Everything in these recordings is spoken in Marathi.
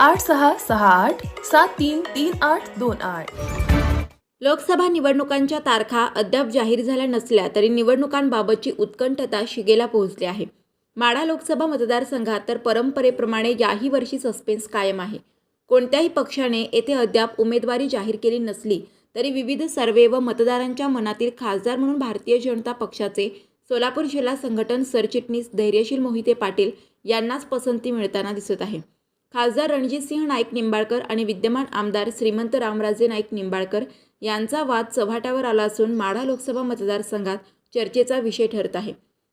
आठ सहा सहा आठ सात तीन तीन आठ दोन आठ. लोकसभा निवडणुकांच्या तारखा अद्याप जाहीर झाल्या नसल्या तरी निवडणुकांबाबतची उत्कंठता शिगेला पोहोचली आहे. माढा लोकसभा मतदारसंघात तर परंपरेप्रमाणे याही वर्षी सस्पेन्स कायम आहे. कोणत्याही पक्षाने येथे अद्याप उमेदवारी जाहीर केली नसली तरी विविध सर्वे व मतदारांच्या मनातील खासदार म्हणून भारतीय जनता पक्षाचे सोलापूर जिल्हा संघटन सरचिटणीस धैर्यशील मोहिते पाटील यांनाच पसंती मिळताना दिसत आहे. खासदार रणजितसिंह नाईक निंबाळकर आणि विद्यमान आमदार श्रीमंत रामराजे नाईक निंबाळकर यांचा वाद चव्हाट्यावर आला असून माढा लोकसभा मतदारसंघात चर्चेचा विषय ठरत आहे.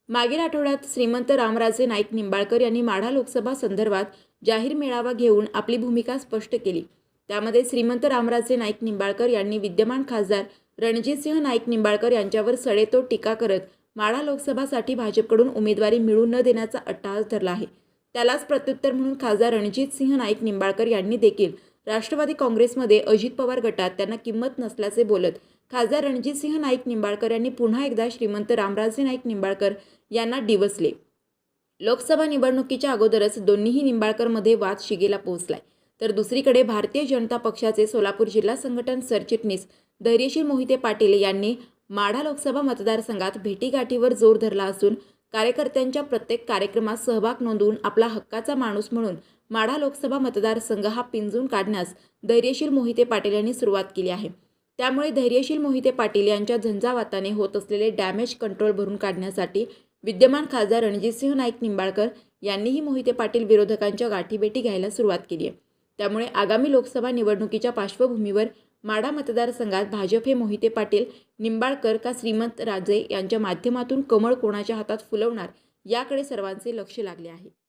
मागील आठवड्यात श्रीमंत रामराजे नाईक निंबाळकर यांनी माढा लोकसभा संदर्भात जाहीर मेळावा घेऊन आपली भूमिका स्पष्ट केली. त्यामध्ये श्रीमंत रामराजे नाईक निंबाळकर यांनी विद्यमान खासदार रणजितसिंह नाईक निंबाळकर यांच्यावर सडेतोड टीका करत माढा लोकसभासाठी भाजपकडून उमेदवारी मिळू न देण्याचा अट्टहास धरला आहे. त्यालाच प्रत्युत्तर म्हणून खासदार रणजितसिंह नाईक निंबाळकर यांनी देखील. राष्ट्रवादी काँग्रेसमध्ये अजित पवार गटात त्यांना किंमत नसल्याचे बोलत खासदार रणजितसिंह नाईक निंबाळकर यांनी पुन्हा एकदा श्रीमंत रामराजे नाईक निंबाळकर यांना डिवसले. लोकसभा निवडणुकीच्या अगोदरच दोन्हीही निंबाळकरमध्ये वाद शिगेला पोहोचलाय. तर दुसरीकडे भारतीय जनता पक्षाचे सोलापूर जिल्हा संघटन सरचिटणीस धैर्यशील मोहिते पाटील यांनी माढा लोकसभा मतदारसंघात भेटीगाठीवर जोर धरला असून कार्यकर्त्यांच्या प्रत्येक कार्यक्रमात सहभाग नोंदवून आपला हक्काचा माणूस म्हणून माढा लोकसभा मतदारसंघ हा पिंजून काढण्यास धैर्यशील मोहिते पाटील यांनी सुरुवात केली आहे. त्यामुळे धैर्यशील मोहिते पाटील यांच्या झंझावाताने होत असलेले डॅमेज कंट्रोल भरून काढण्यासाठी विद्यमान खासदार रणजितसिंह नाईक निंबाळकर यांनीही मोहिते पाटील विरोधकांच्या गाठीभेटी घ्यायला सुरुवात केली आहे. त्यामुळे आगामी लोकसभा निवडणुकीच्या पार्श्वभूमीवर माढा मतदारसंघात भाजप हे मोहिते पाटील निंबाळकर का श्रीमंत राजे यांच्या माध्यमातून कमळ कोणाच्या हातात फुलवणार याकडे सर्वांचे लक्ष लागले आहे.